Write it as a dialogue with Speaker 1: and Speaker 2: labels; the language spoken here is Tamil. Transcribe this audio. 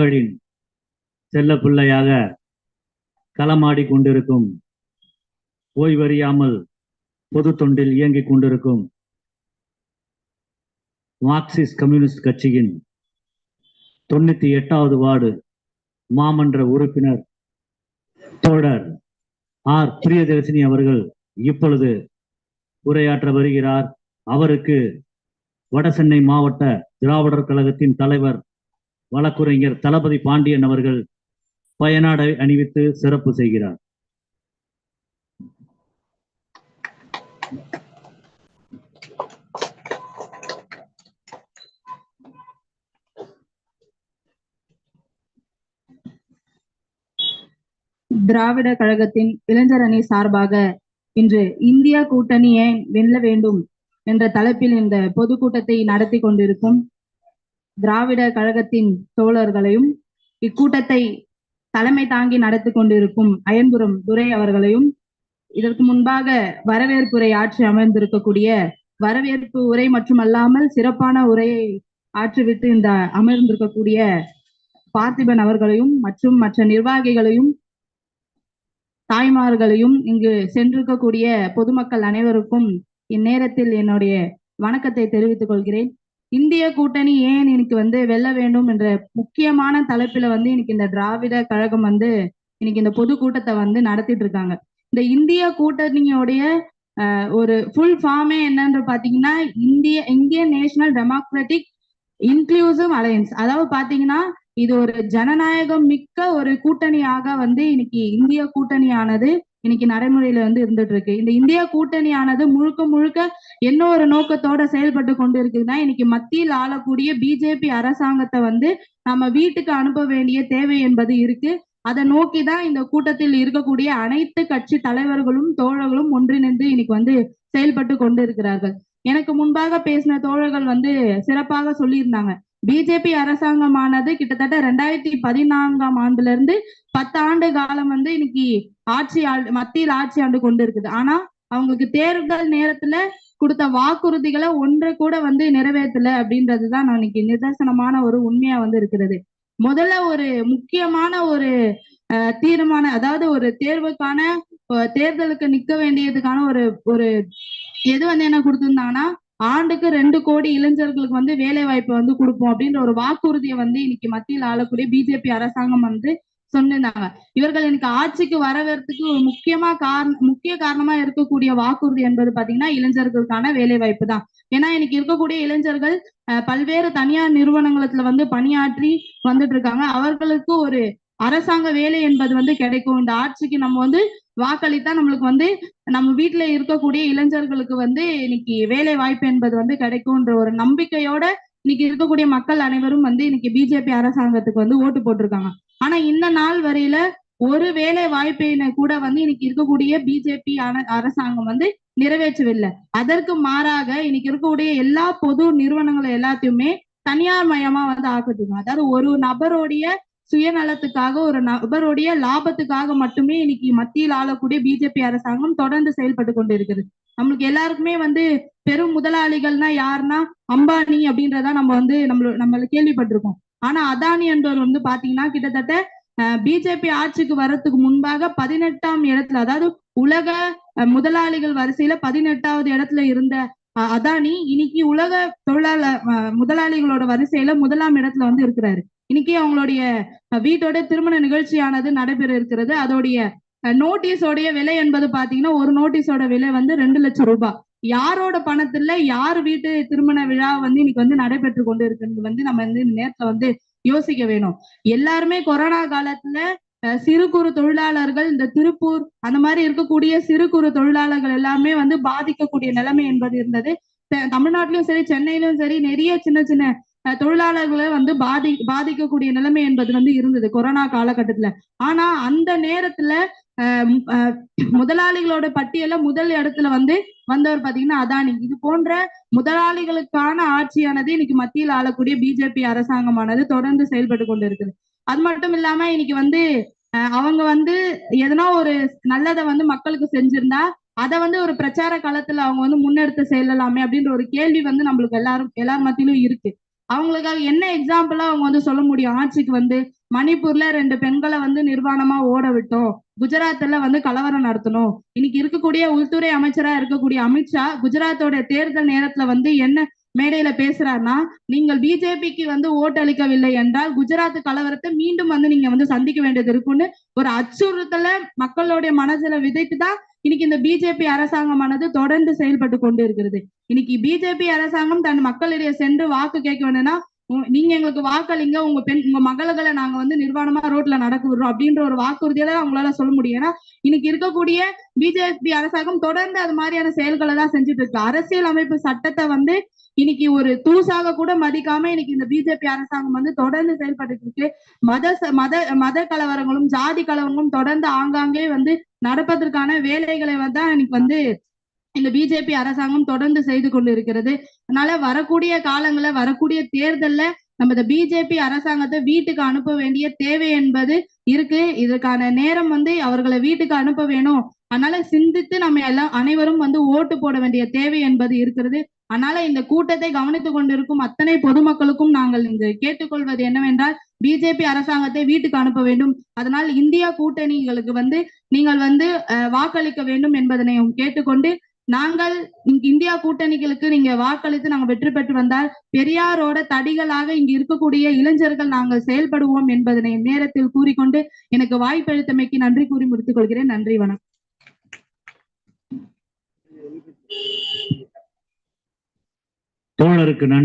Speaker 1: மக்களின் செல்ல பிள்ளையாக களமாடி கொண்டிருக்கும் ஓய்வறியாமல் பொது தொண்டில் இயங்கிக் கொண்டிருக்கும் மார்க்சிஸ்ட் கம்யூனிஸ்ட் கட்சியின் தொண்ணூத்தி எட்டாவது வார்டு மாமன்ற உறுப்பினர் தோழர் ஆர். பிரியதர்சினி அவர்கள் இப்பொழுது உரையாற்ற வருகிறார். அவருக்கு வடசென்னை மாவட்ட திராவிடர் கழகத்தின் தலைவர் வழக்குரைஞர் தளபதி பாண்டியன் அவர்கள் பயனாடை அணிவித்து சிறப்பு செய்கிறார்.
Speaker 2: திராவிட கழகத்தின் இளைஞர் அணி சார்பாக இன்று இந்திய கூட்டணி ஏன் வெல்ல வேண்டும் என்ற தலைப்பில் இந்த பொதுக்கூட்டத்தை நடத்தி கொண்டிருக்கும் திராவிட கழகத்தின் தோழர்களையும் இக்கூட்டத்தை தலைமை தாங்கி நடத்தி கொண்டிருக்கும் அயன்புரம் துரை அவர்களையும் இதற்கு முன்பாக வரவேற்புரை ஆற்றி அமர்ந்திருக்கக்கூடிய வரவேற்பு உரை மட்டுமல்லாமல் சிறப்பான உரையை ஆற்றிவிட்டு இந்த அமர்ந்திருக்கக்கூடிய பார்த்திபன் அவர்களையும் மற்றும் மற்ற நிர்வாகிகளையும் தாய்மார்களையும் இங்கு சென்றிருக்கக்கூடிய பொதுமக்கள் அனைவருக்கும் இந்நேரத்தில் என்னுடைய வணக்கத்தை தெரிவித்துக் கொள்கிறேன். இந்திய கூட்டணி ஏன் இன்னைக்கு வந்து வெல்ல வேண்டும் என்ற முக்கியமான தலைப்புல வந்து இன்னைக்கு இந்த திராவிட கழகம் வந்து இன்னைக்கு இந்த பொதுக்கூட்டத்தை வந்து நடத்திட்டு இருக்காங்க. இந்த இந்திய கூட்டணியோடைய ஒரு ஃபுல் ஃபார்மே என்னன்னு பாத்தீங்கன்னா இந்திய Indian National Democratic Inclusive Alliance அதாவது பாத்தீங்கன்னா இது ஒரு ஜனநாயகம் மிக்க ஒரு கூட்டணியாக வந்து இன்னைக்கு இந்திய கூட்டணியானது இன்னைக்கு நடைமுறையில வந்து இருந்துட்டு இருக்கு இந்த இந்தியா கூட்டணியானது முழுக்க முழுக்க என்ன ஒரு நோக்கத்தோட செயல்பட்டு கொண்டு இருக்குதுன்னா இன்னைக்கு மத்தியில் ஆளக்கூடிய பிஜேபி அரசாங்கத்தை வந்து நம்ம வீட்டுக்கு அனுப்ப வேண்டிய தேவை என்பது இருக்கு. அதை நோக்கி தான் இந்த கூட்டத்தில் இருக்கக்கூடிய அனைத்து கட்சி தலைவர்களும் தோழர்களும் ஒன்றிணைந்து இன்னைக்கு வந்து செயல்பட்டு கொண்டு இருக்கிறார்கள் எனக்கு முன்பாக பேசின தோழர்கள் வந்து சிறப்பாக சொல்லியிருந்தாங்க. பிஜேபி அரசாங்கமானது கிட்டத்தட்ட ரெண்டாயிரத்தி பதினான்காம் ஆண்டுல இருந்து பத்து ஆண்டு காலம் வந்து இன்னைக்கு ஆட்சி ஆண்டு மத்தியில் ஆட்சி ஆண்டு கொண்டு இருக்குது ஆனா அவங்களுக்கு தேர்தல் நேரத்துல கொடுத்த வாக்குறுதிகளை ஒன்றை கூட வந்து நிறைவேற்றல அப்படின்றதுதான் நான் இன்னைக்கு நிதர்சனமான ஒரு உண்மையா வந்து இருக்கிறது. முதல்ல ஒரு முக்கியமான ஒரு அஹ், தீர்மானம் அதாவது ஒரு தேர்வுக்கான தேர்தலுக்கு நிக்க வேண்டியதுக்கான ஒரு ஒரு எது வந்து என்ன கொடுத்திருந்தாங்கன்னா ஆண்டுக்கு ரெண்டு கோடி இளைஞர்களுக்கு வந்து வேலை வாய்ப்பு வந்து கொடுப்போம் அப்படின்ற ஒரு வாக்குறுதியை வந்து இன்னைக்கு மத்தியில் ஆளக்கூடிய பிஜேபி அரசாங்கம் வந்து சொன்னிருந்தாங்க. இவர்கள் இன்னைக்கு ஆட்சிக்கு வரவேறதுக்கு முக்கியமா காரணம் முக்கிய காரணமா இருக்கக்கூடிய வாக்குறுதி என்பது பாத்தீங்கன்னா இளைஞர்களுக்கான வேலை வாய்ப்பு தான். ஏன்னா இன்னைக்கு இருக்கக்கூடிய இளைஞர்கள் பல்வேறு தனியார் நிறுவனங்களத்துல வந்து பணியாற்றி வந்துட்டு இருக்காங்க. அவர்களுக்கு ஒரு அரசாங்க வேலை என்பது வந்து கிடைக்கும். இந்த ஆட்சிக்கு நம்ம வந்து வாக்களித்தா நம்மளுக்கு வந்து நம்ம வீட்டுல இருக்கக்கூடிய இளைஞர்களுக்கு வந்து இன்னைக்கு வேலை வாய்ப்பு என்பது வந்து கிடைக்கும்ன்ற ஒரு நம்பிக்கையோட இன்னைக்கு இருக்கக்கூடிய மக்கள் அனைவரும் வந்து இன்னைக்கு பிஜேபி அரசாங்கத்துக்கு வந்து ஓட்டு போட்டிருக்காங்க. ஆனா இந்த நாள் வரையில ஒரு வேலை வாய்ப்பினை கூட வந்து இன்னைக்கு இருக்கக்கூடிய பிஜேபி அரசாங்கம் வந்து நிறைவேற்றவில்லை. அதற்கு மாறாக இன்னைக்கு இருக்கக்கூடிய எல்லா பொது நிறுவனங்களை எல்லாத்தையுமே தனியார் மயமா வந்து ஆக்குதுங்க அதாவது ஒரு நபருடைய சுயநலத்துக்காக ஒரு நபருடைய லாபத்துக்காக மட்டுமே இன்னைக்கு மத்தியில் ஆளக்கூடிய பிஜேபி அரசாங்கம் தொடர்ந்து செயல்பட்டு கொண்டு இருக்குது நம்மளுக்கு எல்லாருக்குமே வந்து பெரும் முதலாளிகள்னா யாருன்னா அம்பானி அப்படின்றத நம்ம வந்து நம்மள நம்மள கேள்விப்பட்டிருக்கோம். ஆனா அதானி என்றவர் வந்து பாத்தீங்கன்னா கிட்டத்தட்ட பிஜேபி ஆட்சிக்கு வர்றதுக்கு முன்பாக பதினெட்டாம் இடத்துல அதாவது உலக அஹ், முதலாளிகள் வரிசையில பதினெட்டாவது இடத்துல இருந்த அஹ், அதானி இன்னைக்கு உலக தொழிலாளர் அஹ், முதலாளிகளோட வரிசையில முதலாம் இடத்துல வந்து இருக்கிறாரு. இன்னைக்கு அவங்களுடைய வீட்டோட திருமண நிகழ்ச்சியானது நடைபெற இருக்கிறது. அதோடைய நோட்டீஸோடைய விலை என்பது பாத்தீங்கன்னா ஒரு நோட்டீஸோட விலை வந்து ரெண்டு லட்சம் ரூபாய். யாரோட பணத்துல யார் வீட்டு திருமண விழா வந்து இன்னைக்கு வந்து நடைபெற்று கொண்டு இருக்கிறது வந்து நம்ம வந்து நேரத்துல வந்து யோசிக்க வேணும். எல்லாருமே கொரோனா காலத்துல சிறு குறு தொழிலாளர்கள் இந்த திருப்பூர் அந்த மாதிரி இருக்கக்கூடிய சிறு குறு தொழிலாளர்கள் எல்லாமே வந்து பாதிக்கக்கூடிய நிலைமை என்பது இருந்தது. தமிழ்நாட்டிலும் சரி சென்னையிலும் சரி நிறைய சின்ன சின்ன தொழிலாளர்களை வந்து பாதி பாதிக்கக்கூடிய நிலைமை என்பது வந்து இருந்தது கொரோனா காலகட்டத்துல. ஆனா அந்த நேரத்துல அஹ், முதலாளிகளோட பட்டியல முதல் இடத்துல வந்து வந்தவர் பாத்தீங்கன்னா அதானி. இது போன்ற முதலாளிகளுக்கான ஆட்சியானது இன்னைக்கு மத்தியில் ஆளக்கூடிய பிஜேபி அரசாங்கமானது தொடர்ந்து செயல்பட்டு கொண்டு இருக்குது அது மட்டும் இல்லாம இன்னைக்கு வந்து அஹ், அவங்க வந்து எதனா ஒரு நல்லதை வந்து மக்களுக்கு செஞ்சிருந்தா அதை வந்து ஒரு பிரச்சார காலத்துல அவங்க வந்து முன்னெடுத்து செல்லலாமே அப்படின்ற ஒரு கேள்வி வந்து நம்மளுக்கு எல்லாரும் எல்லார் மத்தியிலும் இருக்கு. அவங்களுக்காக என்ன எக்ஸாம்பிளா அவங்க வந்து சொல்ல முடியும்? ஆட்சிக்கு வந்து மணிப்பூர்ல ரெண்டு பெண்களை வந்து நிர்வாணமா ஓட விட்டோம். குஜராத்ல வந்து கலவரம் நடத்தணும். இன்னைக்கு இருக்கக்கூடிய உள்துறை அமைச்சரா இருக்கக்கூடிய அமித்ஷா குஜராத்தோட தேர்தல் நேரத்துல வந்து என்ன மேடையில பேசுறாருன்னா நீங்கள் பிஜேபிக்கு வந்து ஓட்டளிக்கவில்லை என்றால் குஜராத் கலவரத்தை மீண்டும் வந்து நீங்க வந்து சந்திக்க வேண்டியது இருக்கும்னு ஒரு அச்சுறுத்தல மக்களுடைய மனசுல விதைத்து தான் இன்னைக்கு இந்த பிஜேபி அரசாங்கமானது தொடர்ந்து செயல்பட்டு கொண்டு இருக்கிறது. இன்னைக்கு பிஜேபி அரசாங்கம் தன் மக்களிடையே சென்று வாக்கு கேட்க வேணும்னா நீங்க எங்களுக்கு வாக்களிங்க உங்க பெண் உங்க மகள்களை நாங்க வந்து நிர்வாணமா ரோட்ல நடக்க விடுறோம் அப்படின்ற ஒரு வாக்குறுதியில அவங்களால சொல்ல முடியும். ஏன்னா இன்னைக்கு இருக்கக்கூடிய பிஜேபி அரசாங்கம் தொடர்ந்து அது மாதிரியான செயல்களை தான் செஞ்சுட்டு இருக்கு. அரசியல் அமைப்பு சட்டத்தை வந்து இன்னைக்கு ஒரு தூசாக கூட மதிக்காம இன்னைக்கு இந்த பிஜேபி அரசாங்கம் வந்து தொடர்ந்து செயல்பட்டு இருக்கு. மத ச- மத மத கலவரங்களும் ஜாதி கலவரங்களும் தொடர்ந்து ஆங்காங்கே வந்து நடப்பதற்கான வேலைகளை தான் இன்னைக்கு வந்து இந்த பிஜேபி அரசாங்கம் தொடர்ந்து செய்து கொண்டு இருக்கிறது அதனால வரக்கூடிய காலங்களில் வரக்கூடிய தேர்தல்ல நம்ம இந்த பிஜேபி அரசாங்கத்தை வீட்டுக்கு அனுப்ப வேண்டிய தேவை என்பது இருக்கு. இதற்கான நேரம் வந்து அவர்களை வீட்டுக்கு அனுப்ப வேணும். அதனால சிந்தித்து நம்ம எல்லாம் அனைவரும் வந்து ஓட்டு போட வேண்டிய தேவை என்பது இருக்கிறது. அதனால இந்த கூட்டத்தை கவனித்துக் கொண்டிருக்கும் அத்தனை பொதுமக்களுக்கும் நாங்கள் இங்கு கேட்டுக்கொள்வது என்னவென்றால் பிஜேபி அரசாங்கத்தை வீட்டுக்கு அனுப்ப வேண்டும். அதனால் இந்தியா கூட்டணிகளுக்கு வந்து நீங்கள் வந்து வாக்களிக்க வேண்டும் என்பதனையும் கேட்டுக்கொண்டு நாங்கள் இங்க இந்தியா கூட்டணிகளுக்கு நீங்க வாக்களித்து நாங்கள் வெற்றி பெற்று வந்தால் பெரியாரோட தடிகளாக இங்கு இருக்கக்கூடிய இளைஞர்கள் நாங்கள் செயல்படுவோம் என்பதனை நேரத்தில் கூறிக்கொண்டு எனக்கு வாய்ப்பளித்தமைக்கு நன்றி கூறி முடித்துக் கொள்கிறேன். நன்றி வணக்கம்.
Speaker 1: தோழருக்கு நன்றி.